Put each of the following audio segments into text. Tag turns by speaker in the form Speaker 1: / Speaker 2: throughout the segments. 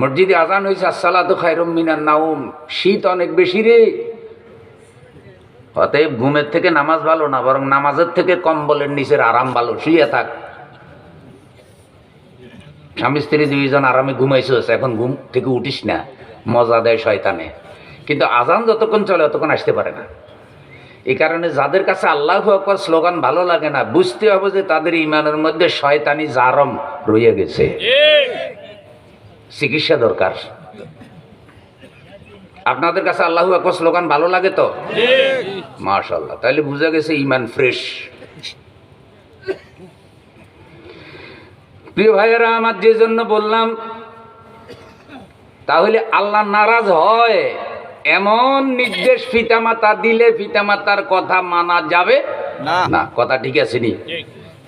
Speaker 1: মসজিদে আজান হয়েছে, আসসালাতু খায়রুম মিনান নাউম শীত অনেক বেশি রে। অতএব ঘুমের থেকে নামাজ ভালো না, বরং নামাজের থেকে কম্বলের নিচের আরাম ভালো। শুয়ে থাক। স্বামী, স্ত্রী দুইজন আরামে ঘুমাইছিস এখন ঘুম থেকে উঠিস না। মজা দেয় শয়তানে। কিন্তু আজান যতক্ষণ চলে ততক্ষণ আসতে পারে না। এই কারণে যাদের কাছে আল্লাহ আকবর স্লোগান ভালো লাগে না, বুঝতে হবে যে তাদের ইমানের মধ্যে শয়তানি জারম রয়ে গেছে। চিকিৎসা দরকার। আপনাদের কাছে আল্লাহ আকবর স্লোগান ভালো লাগে তো? মাশাল্লাহ তাহলে বুঝা গেছে ইমান ফ্রেশ। প্রিয় ভাইয়েরা আমার যে জন্য বললাম তাহলে আল্লাহ নারাজ হয়। এমন নির্দেশ পিতামাতা দিলে পিতামাতার কথা মানা যাবে?
Speaker 2: না।
Speaker 1: না কথা ঠিক আছে নি?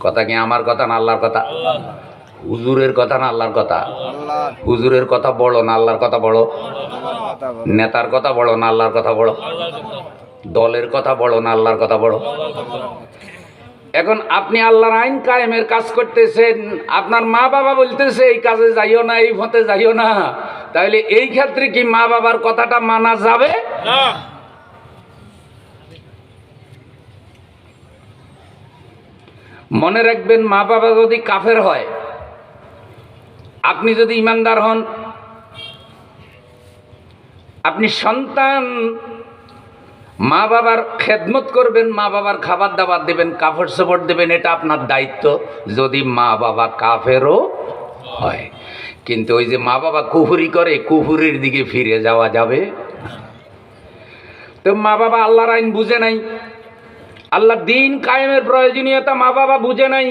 Speaker 1: কথা কি আমার কথা না আল্লাহর কথা? হুজুরের কথা না আল্লাহর কথা? হুজুরের কথা বড় না আল্লাহর কথা বড় নেতার কথা বড় না আল্লাহর কথা বড় দলের কথা বড় না আল্লাহর কথা বড় এখন আপনি আল্লাহর আইন কায়েমের কাজ করতেছেন আপনার মা বাবা বলতেছে এই কাজে যাইও না এই পথে যাইও না। তাহলে এই ক্ষেত্রে কি মা বাবার কথাটা মানা যাবে? মনে রাখবেন মা বাবা যদি কাফের হয় আপনি যদি ইমানদার হন, আপনি সন্তান মা বাবার খেদমত করবেন মা বাবার খাবার দাবার দেবেন কাপড় সাপড় দেবেন, এটা আপনার দায়িত্ব, যদি মা বাবা কাফেরও হয়। কিন্তু ওই যে মা বাবা কুহুরি করে কুহুরির দিকে ফিরে যাওয়া যাবে তো মা বাবা আল্লাহর আইন বুঝে নাই। আল্লাহ দিন কায়েমের প্রয়োজনীয়তা মা বাবা বুঝে নাই।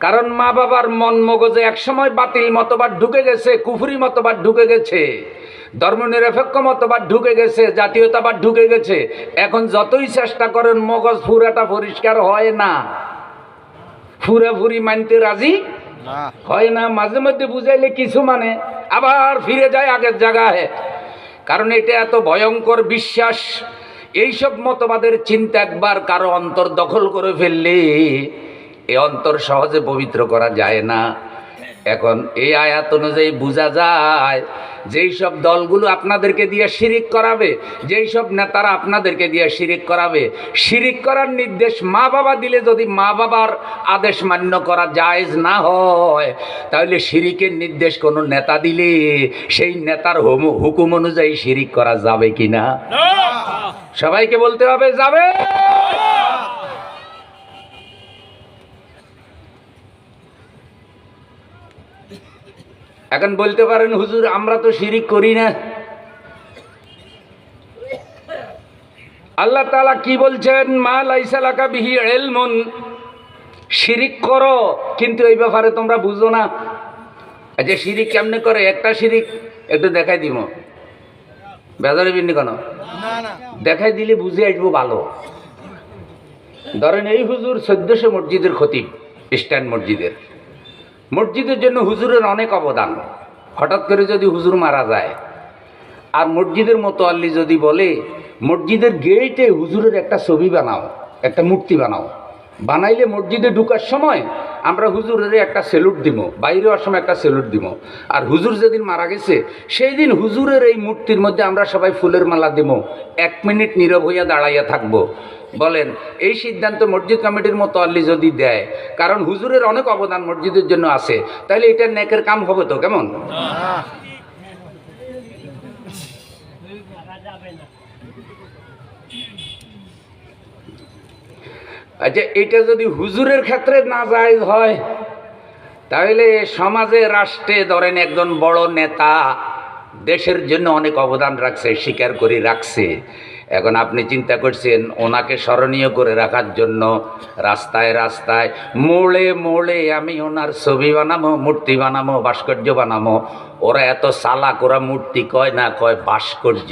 Speaker 1: কারণ মা বাবার মন মগজে একসময় বাতিল মতবাদ ঢুকে গেছে কুফুরি মতবাদ ঢুকে গেছে ধর্মনিরপেক্ষ মতবাদ ঢুকে গেছে জাতীয়তাবাদ ঢুকে গেছে। এখন যতই চেষ্টা করেন মগজ ফুরাটা পরিষ্কার হয় না। ফুরাফুরি মানতে রাজি? হয় না মাঝে মধ্যে বুঝাইলে কিছু মানে আবার ফিরে যায় আগের জায়গায়। কারণ এটা এত ভয়ঙ্কর বিশ্বাস। এইসব মতবাদের চিন্তা একবার কারও অন্তর দখল করে ফেললে এ অন্তর সহজে পবিত্র করা যায় না। এখন এই আয়াত অনুযায়ী বোঝা যায় যেই সব দলগুলো আপনাদেরকে দিয়ে শিরিক করাবে যেই সব নেতারা আপনাদেরকে দিয়ে শিরিক করাবে শিরিক করার নির্দেশ মা বাবা দিলে যদি মা বাবার আদেশ মান্য করা জায়েজ না হয় তাহলে শিরিকের নির্দেশ কোনো নেতা দিলে সেই নেতার হুম- হুকুম অনুযায়ী শিরিক করা যাবে কি না। সবাইকে বলতে হবে যাবে। এখন বলতে পারেন, হুজুর, আমরা তো শিরিক করি না। আল্লাহ তাআলা কি বলছেন? মা লাইসালাকা বিহি এলমন শিরিক করো, কিন্তু এই ব্যাপারে তোমরা বুঝো না। আচ্ছা শিরিক কেমনে করে? একটা শিরিক একটু দেখাই দিব বেজারে বিন্নি কেন? দেখাই দিলে বুঝে আসব ভালো। ধরেন এই হুজুর চোদ্দশো মসজিদের খতিব স্ট্যান্ড মসজিদের। মসজিদের জন্য হুজুরের অনেক অবদান। হঠাৎ করে যদি হুজুর মারা যায়, আর মসজিদের মতো আল্লি যদি বলে, মসজিদের গেটে হুজুরের একটা ছবি বানাও, একটা মূর্তি বানাও বানাইলে মসজিদে ঢুকার সময় আমরা হুজুরের একটা সেলুট দিব বাইরে হওয়ার সময় একটা সেলুট দিব আর হুজুর যেদিন মারা গেছে, সেই দিন হুজুরের এই মূর্তির মধ্যে আমরা সবাই ফুলের মালা দিব এক মিনিট নীরব হইয়া দাঁড়াইয়া থাকব। বলেন, এই সিদ্ধান্ত মসজিদ কমিটির মতো আল্লি যদি দেয়, কারণ হুজুরের অনেক অবদান মসজিদের জন্য আছে তাহলে এটা নেকের কাম হবে তো, কেমন? আচ্ছা এটা যদি হুজুরের ক্ষেত্রে না জায়েজ হয়, তাহলে সমাজে, রাষ্ট্রে ধরেন একজন বড় নেতা দেশের জন্য অনেক অবদান রাখছে, স্বীকার করে রাখছে। এখন আপনি চিন্তা করছেন, ওনাকে স্মরণীয় করে রাখার জন্য রাস্তায় রাস্তায় মোড়ে মোড়ে আমি ওনার ছবি বানাবো মূর্তি বানাবো ভাস্কর্য বানাবো ওরা এত সালা করা মূর্তি কয় না কয় ভাস্কর্য।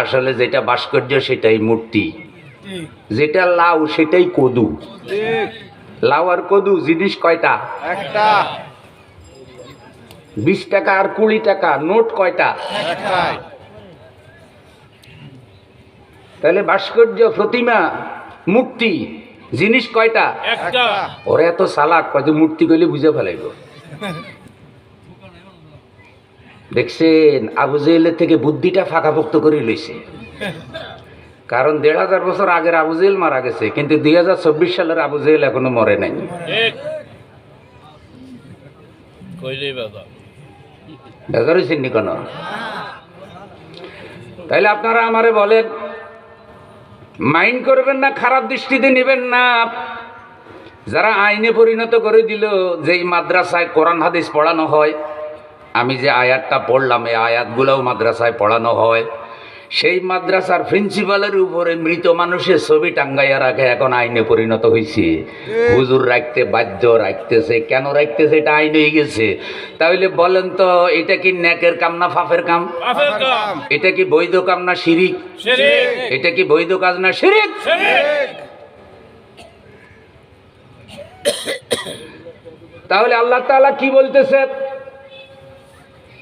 Speaker 1: আসলে যেটা ভাস্কর্য, সেটাই মূর্তি। যেটা লাউ সেটাই কদু। লাউ আর কদু জিনিস কয়টা?
Speaker 2: একটা।
Speaker 1: বিশ টাকা আর কুড়ি টাকা নোট কয়টা? তাহলে ভাস্কর্য প্রতিমা মূর্তি জিনিস কয়টা? ওরা এত সালাক কয় যে মূর্তি কইলে বুঝে ফেলাইব। দেখছেন আবু জেহেলের থেকে বুদ্ধিটা ফাঁকাপোক্ত করে লইছে। কারণ দেড় হাজার বছর আগের আবু জেহেল মারা গেছে কিন্তু দুই হাজার চব্বিশ সালের আবু জেহেল এখনও মরে নাই। বেজার। হয়েছেন নি কেন? তাইলে আপনারা আমারে বলেন মাইন্ড করবেন না খারাপ দৃষ্টিতে নেবেন না। যারা আইনে পরিণত করে দিল যে এই মাদ্রাসায় কোরআন হাদিস পড়ানো হয় আমি যে আয়াতটা পড়লাম এই আয়াতগুলোও মাদ্রাসায় পড়ানো হয়। সেই মাদ্রাসার প্রিন্সিপালের উপরে মৃত মানুষের ছবি টাঙ্গাইয়া রাখে এখন আইনে পরিণত হয়েছে হুজুর রাখতে বাধ্য রাখতেছে কেন রাখতেছে এটা আইন হয়ে গেছে? তাহলে বলেন তো এটা কি ন্যাকের কাম না ফাফের কাম। এটা কি বৈধ কাম না শিরিক?
Speaker 2: শিরিক।
Speaker 1: এটা কি বৈধ কাজ না শিরিক?
Speaker 2: শিরিক।
Speaker 1: তাহলে আল্লাহ তাআলা কি বলতেছে?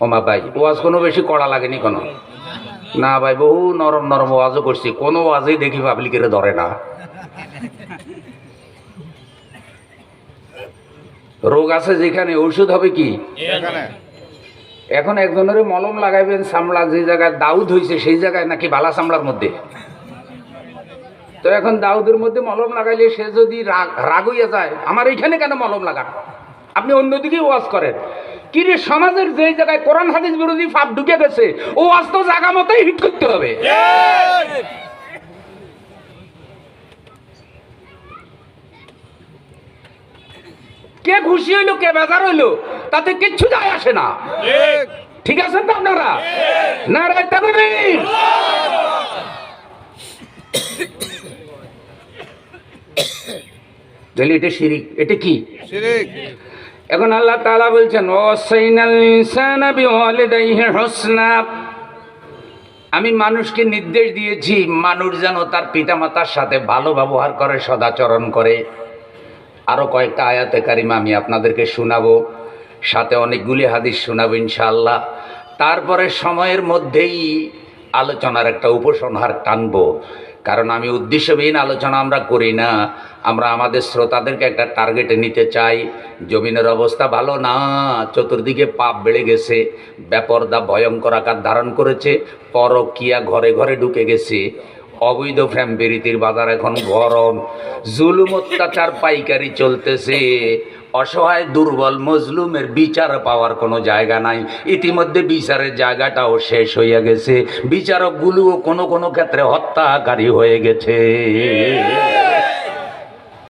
Speaker 1: ওমা ভাই ওয়াজ কোনো বেশি কড়া লাগেনি কোনো। না ভাই বহু নরম নরম ওয়াজও করছি। কোনো ওয়াজেই দেখি পাবলিকের ধরে না। রোগ আছে যেখানে ঔষধ হবে কি?
Speaker 2: এখন।
Speaker 1: একজনের মলম লাগাইবেন সামলা যে জায়গায় দাউদ হয়েছে সেই জায়গায় নাকি বালা সামলার মধ্যে। তো এখন দাউদের মধ্যে মলম লাগাইলে সে যদি রাগ রাগ হইয়া যায় আমার এইখানে কেন মলম লাগান? আপনি অন্যদিকে ওয়াজ করেন। কি রে, সমাজের যে জায়গায় কোরআন হাদিস বিরোধী ফাপ ঢুকে গেছে, ও ওয়াজ তো জায়গা মতোই হিট করতে হবে। কে খুশি হইল, কে বেজার হইল, তাতে কিচ্ছু যায় আসে না।
Speaker 2: ঠিক
Speaker 1: আছেন তো আপনারা? না রাখতে এটা শিরিক, এটা কি?
Speaker 2: শিরিক।
Speaker 1: এখন আল্লাহ তাআলা বলছেন আমি মানুষকে নির্দেশ দিয়েছি, মানুষ যেন তার পিতামাতার সাথে ভালো ব্যবহার করে, সদাচরণ করে। আরও কয়েকটা আয়াতে কারিমা আমি আপনাদেরকে শোনাবো, সাথে অনেকগুলি হাদিস শোনাবো ইনশাআল্লাহ। তারপরে সময়ের মধ্যেই আলোচনার একটা উপসংহার টানবো। কারণ আমি উদ্দেশ্যবিহীন আলোচনা আমরা করি না। আমরা আমাদের শ্রোতাদেরকে একটা টার্গেটে নিতে চাই। জমিনের অবস্থা ভালো না, চতুর্দিকে পাপ বেড়ে গেছে ব্যাপরদা ভয়ঙ্কর আকার ধারণ করেছে, পরকিয়া ঘরে ঘরে ঢুকে গেছে। অবৈধ ফ্যাম বেরিতির বাজার এখন গরম। জুলুম অত্যাচার পাইকারি চলতেছে। অসহায়, দুর্বল মজলুমের বিচার পাওয়ার কোনো জায়গা নাই। ইতিমধ্যে বিচারের জায়গাটাও শেষ হইয়া গেছে। বিচারকগুলোও কোনো কোনো ক্ষেত্রে হত্যাকারী হয়ে গেছে।